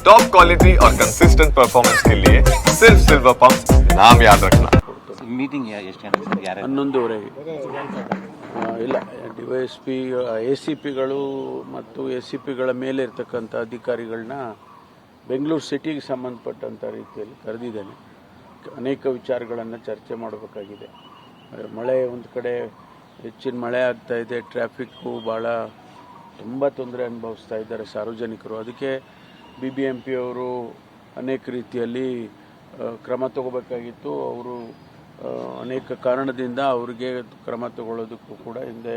Top quality और consistent performance के लिए सिर्फ सिल्वर पंप नाम याद रखना ಮೀಟಿಂಗ್ ಎಷ್ಟು ಜನ ಸರ್ ಯಾರು ಹನ್ನೊಂದುವರೆಗೆ ಆ, ಇಲ್ಲ ಡಿವೈಎಸ್ ಪಿ ಎ ಸಿ ಪಿಗಳು ಮತ್ತು ಎಸ್ ಸಿ ಪಿಗಳ ಮೇಲೆ ಇರ್ತಕ್ಕಂಥ ಅಧಿಕಾರಿಗಳನ್ನ ಬೆಂಗಳೂರು ಸಿಟಿಗೆ ಸಂಬಂಧಪಟ್ಟಂಥ ರೀತಿಯಲ್ಲಿ ಕರೆದಿದ್ದೇನೆ ಅನೇಕ ವಿಚಾರಗಳನ್ನು ಚರ್ಚೆ ಮಾಡಬೇಕಾಗಿದೆ ಆ, ಮಳೆ ಒಂದು ಕಡೆ ಹೆಚ್ಚಿನ ಮಳೆ ಆಗ್ತಾ ಇದೆ ಟ್ರಾಫಿಕ್ಕು ಭಾಳ ತುಂಬ ತೊಂದರೆ ಅನುಭವಿಸ್ತಾ ಇದ್ದಾರೆ ಸಾರ್ವಜನಿಕರು ಅದಕ್ಕೆ ಬಿ ಬಿ ಎಂ ಪಿ ಅವರು ಅನೇಕ ರೀತಿಯಲ್ಲಿ ಕ್ರಮ ತಗೋಬೇಕಾಗಿತ್ತು. ಅವರು ಅನೇಕ ಕಾರಣದಿಂದ ಅವರಿಗೆ ಕ್ರಮ ತಗೊಳ್ಳೋದಕ್ಕೂ ಕೂಡ ಹಿಂದೆ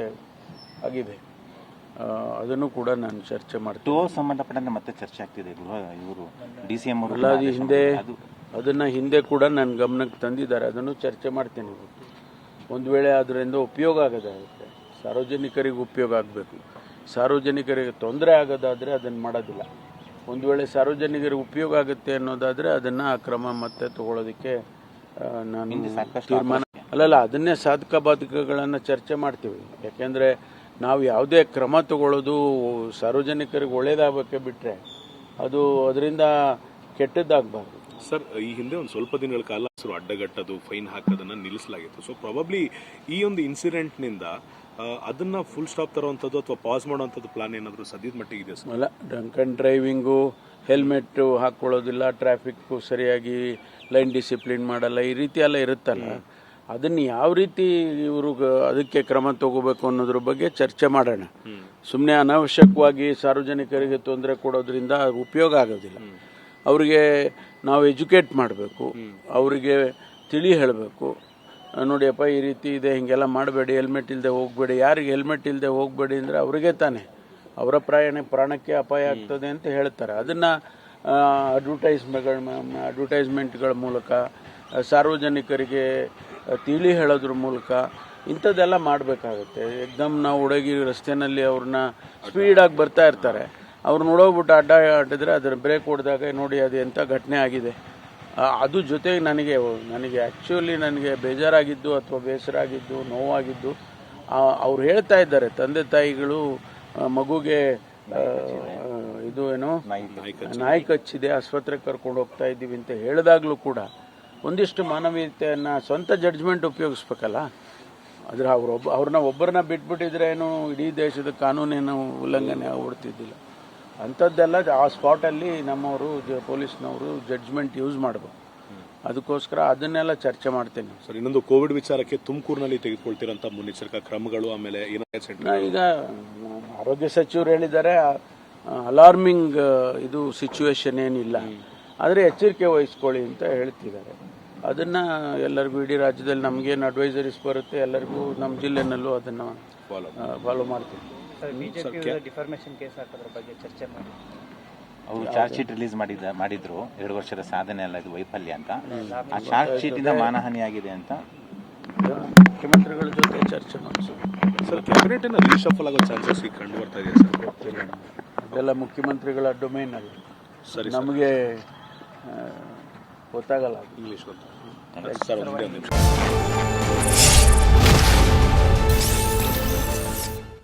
ಆಗಿದೆ. ಅದನ್ನು ಕೂಡ ನಾನು ಚರ್ಚೆ ಮಾಡ್ತೀನಿ. ಸಂಬಂಧಪಟ್ಟಂತೆ ಮತ್ತೆ ಚರ್ಚೆ ಆಗ್ತಿದೆ ಗೃಹ ಇವರು ಡಿ ಸಿ ಎಂ ಅಲ್ಲ ಅದು ಹಿಂದೆ ಅದನ್ನ ಹಿಂದೆ ಕೂಡ ನನ್ನ ಗಮನಕ್ಕೆ ತಂದಿದ್ದಾರೆ. ಅದನ್ನು ಚರ್ಚೆ ಮಾಡ್ತೇನೆ. ಇವತ್ತು ಒಂದು ವೇಳೆ ಅದರಿಂದ ಉಪಯೋಗ ಆಗೋದಾಗುತ್ತೆ ಸಾರ್ವಜನಿಕರಿಗೆ ಉಪಯೋಗ ಆಗಬೇಕು. ಸಾರ್ವಜನಿಕರಿಗೆ ತೊಂದರೆ ಆಗೋದಾದರೆ ಅದನ್ನು ಮಾಡೋದಿಲ್ಲ. ಒಂದು ವೇಳೆ ಸಾರ್ವಜನಿಕರಿಗೆ ಉಪಯೋಗ ಆಗುತ್ತೆ ಅನ್ನೋದಾದರೆ ಅದನ್ನು ಆ ಕ್ರಮ ಮತ್ತೆ ತಗೊಳ್ಳೋದಕ್ಕೆ ಆ, ನಾನು ತೀರ್ಮಾನ ಅಲ್ಲಲ್ಲ ಅದನ್ನೇ ಸಾಧಕ ಬಾಧಕಗಳನ್ನು ಚರ್ಚೆ ಮಾಡ್ತೀವಿ. ಯಾಕೆಂದರೆ ನಾವು ಯಾವುದೇ ಕ್ರಮ ತಗೊಳ್ಳೋದು ಸಾರ್ವಜನಿಕರಿಗೆ ಒಳ್ಳೇದಾಗಬೇಕೆ ಬಿಟ್ಟರೆ ಅದು ಅದರಿಂದ ಕೆಟ್ಟದ್ದಾಗಬಾರ್ದು. ಸರ್ ಈ ಹಿಂದೆ ಒಂದು ಸ್ವಲ್ಪ ದಿನಗಳ ಕಾಲ ಅಡ್ಡಗಟ್ಟದು ಅಡ್ಡಗಟ್ಟೋದು ಫೈನ್ ಹಾಕೋದನ್ನ ನಿಲ್ಲಿಸಲಾಗಿತ್ತು. ಸೊ ಪ್ರಾಬಬ್ಲಿ ಈ ಒಂದು ಇನ್ಸಿಡೆಂಟ್ನಿಂದ ಆ, ಅದನ್ನ ಫುಲ್ ಸ್ಟಾಪ್ ತರುವಂತದ್ದು ಅಥವಾ ಪಾಸ್ ಮಾಡುವಂತದ್ದು ಪ್ಲಾನ್ ಏನಾದರೂ ಸದ್ಯದ ಮಟ್ಟಿಗೆ ಇದೆ ಸರ್ ಅಲ್ಲ ಡ್ರಂಕನ್ ಡ್ರೈವಿಂಗು ಹೆಲ್ಮೆಟ್ಟು ಹಾಕ್ಕೊಳ್ಳೋದಿಲ್ಲ ಟ್ರಾಫಿಕ್ಕು ಸರಿಯಾಗಿ ಲೈನ್ ಡಿಸಿಪ್ಲಿನ್ ಮಾಡಲ್ಲ ಈ ರೀತಿ ಎಲ್ಲ ಇರುತ್ತಲ್ಲ. ಅದನ್ನು ಯಾವ ರೀತಿ ಇವರು ಅದಕ್ಕೆ ಕ್ರಮ ತಗೋಬೇಕು ಅನ್ನೋದ್ರ ಬಗ್ಗೆ ಚರ್ಚೆ ಮಾಡೋಣ. ಸುಮ್ಮನೆ ಅನಾವಶ್ಯಕವಾಗಿ ಸಾರ್ವಜನಿಕರಿಗೆ ತೊಂದರೆ ಕೊಡೋದ್ರಿಂದ ಉಪಯೋಗ ಆಗೋದಿಲ್ಲ. ಅವರಿಗೆ ನಾವು ಎಜುಕೇಟ್ ಮಾಡಬೇಕು. ಅವರಿಗೆ ತಿಳಿ ಹೇಳಬೇಕು. ನೋಡಿಯಪ್ಪ, ಈ ರೀತಿ ಇದೆ, ಹೀಗೆಲ್ಲ ಮಾಡಬೇಡಿ ಹೆಲ್ಮೆಟ್ ಇಲ್ಲದೆ ಹೋಗಬೇಡಿ. ಯಾರಿಗೆ ಹೆಲ್ಮೆಟ್ ಇಲ್ಲದೆ ಹೋಗಬೇಡಿ ಅಂದರೆ ಅವರಿಗೆ ತಾನೆ. ಅವರ ಪ್ರಯಾಣ, ಪ್ರಾಣಕ್ಕೆ ಅಪಾಯ ಆಗ್ತದೆ ಅಂತ ಹೇಳ್ತಾರೆ. ಅದನ್ನು ಅಡ್ವರ್ಟೈಸ್ಮೆಂಟ್ಗಳ ಅಡ್ವರ್ಟೈಸ್ಮೆಂಟ್ಗಳ ಮೂಲಕ ಸಾರ್ವಜನಿಕರಿಗೆ ತಿಳಿ ಹೇಳೋದ್ರ ಮೂಲಕ ಇಂಥದ್ದೆಲ್ಲ ಮಾಡಬೇಕಾಗುತ್ತೆ. ಎಕ್ದಮ್ ನಾವು ಹುಡುಗಿ ರಸ್ತೆಯಲ್ಲಿ ಅವ್ರನ್ನ ಸ್ಪೀಡಾಗಿ ಬರ್ತಾ ಇರ್ತಾರೆ. ಅವ್ರು ನೋಡೋಗ್ಬಿಟ್ಟು ಅಡ್ಡ ಅಡ್ಡಿದ್ರೆ ಅದರ ಬ್ರೇಕ್ ಹೊಡೆದಾಗ, ನೋಡಿ ಅದು ಎಂಥ ಘಟನೆ ಆಗಿದೆ. ಅದು ಜೊತೆಗೆ ನನಗೆ ನನಗೆ ಆ್ಯಕ್ಚುಲಿ ನನಗೆ ಬೇಜಾರಾಗಿದ್ದು ಅಥವಾ ಬೇಸರ ಆಗಿದ್ದು ನೋವಾಗಿದ್ದು ಅವ್ರು ಹೇಳ್ತಾ ಇದ್ದಾರೆ. ತಂದೆ ತಾಯಿಗಳು ಮಗುಗೆ ಇದು ಏನು? ನಾಯಿ ಕಚ್ಚಿದೆ, ಆಸ್ಪತ್ರೆಗೆ ಕರ್ಕೊಂಡು ಹೋಗ್ತಾ ಇದ್ದೀವಿ ಅಂತ ಹೇಳಿದಾಗಲೂ ಕೂಡ ಒಂದಿಷ್ಟು ಮಾನವೀಯತೆಯನ್ನು ಸ್ವಂತ ಜಡ್ಜ್ಮೆಂಟ್ ಉಪಯೋಗಿಸ್ಬೇಕಲ್ಲ? ಆದರೆ ಒಬ್ಬ ಅವ್ರನ್ನ ಒಬ್ಬರನ್ನ ಬಿಟ್ಬಿಟ್ಟಿದ್ರೆ ಏನು ಇಡೀ ದೇಶದ ಕಾನೂನೇನು ಉಲ್ಲಂಘನೆ ಆಗ್ಬಿಡ್ತಿದ್ದಿಲ್ಲ. ಅಂಥದ್ದೆಲ್ಲ ಆ ಸ್ಪಾಟಲ್ಲಿ ನಮ್ಮವರು ಜ ಪೊಲೀಸ್ನವರು ಜಡ್ಜ್ಮೆಂಟ್ ಯೂಸ್ ಮಾಡಬೇಕು. ಅದಕ್ಕೋಸ್ಕರ ಅದನ್ನೆಲ್ಲ ಚರ್ಚೆ ಮಾಡ್ತೇನೆ. ಸರ್ ಇನ್ನೊಂದು ಕೋವಿಡ್ ವಿಚಾರಕ್ಕೆ ತುಮಕೂರಿನಲ್ಲಿ ತೆಗೆದುಕೊಳ್ತಿರೋಂಥ ಮುನ್ನೆಚ್ಚರಿಕಾ ಕ್ರಮಗಳು ಆಮೇಲೆ ಈಗ ಆರೋಗ್ಯ ಸಚಿವರು ಹೇಳಿದ್ದಾರೆ ಅಲಾರ್ಮಿಂಗ್ ಇದು ಸಿಚುವೇಶನ್ ಏನಿಲ್ಲ. ಆದರೆ ಎಚ್ಚರಿಕೆ ವಹಿಸ್ಕೊಳ್ಳಿ ಅಂತ ಹೇಳ್ತಿದ್ದಾರೆ. ಅದನ್ನು ಎಲ್ಲರಿಗೂ ಇಡೀ ರಾಜ್ಯದಲ್ಲಿ ನಮಗೇನು ಅಡ್ವೈಸರೀಸ್ ಬರುತ್ತೆ ಎಲ್ಲರಿಗೂ ನಮ್ಮ ಜಿಲ್ಲೆನಲ್ಲೂ ಅದನ್ನು ಫಾಲೋ ಫಾಲೋ ಮಾಡ್ತೀವಿ. ಡಿಫಾರ್ಮೇಶನ್ ಕೇಸ್ ಹಾಕೋದ್ರ ಬಗ್ಗೆ ಚರ್ಚೆ ಮಾಡಿ. ಅವರು ಚಾರ್ಜ್ ಶೀಟ್ ರಿಲೀಸ್ ಮಾಡಿದ ಮಾಡಿದ್ರು. ಎರಡು ವರ್ಷದ ಸಾಧನೆ ಅಲ್ಲ ಇದು ವೈಫಲ್ಯ ಅಂತ. ಆ ಚಾರ್ಜ್ ಶೀಟ್ ಇಂದ ಮಾನಹಾನಿ ಆಗಿದೆ ಅಂತ. ಮುಖ್ಯಮಂತ್ರಿಗಳ ಜೊತೆ ಚರ್ಚೆ ಸರ್. ಕ್ಯಾಬಿನೆಟ್ ಅನ್ನ ರೀಶಫಲ್ ಆಗೋ ಚಾನ್ಸಸ್ ಈಗ ಕಂಡು ಬರ್ತಾ ಇದೆ ಸರ್? ಅದೆಲ್ಲ ಮುಖ್ಯಮಂತ್ರಿಗಳ ಡೊಮೈನ್ ಅಲ್ಲಿ. ಸರಿ ನಮಗೆ ಗೊತ್ತಾಗಲ್ಲ. ಇಂಗ್ಲೀಷ್ ಇಂಗ್ಲಿಷ್ ಗೊತ್ತಾ ಸರ್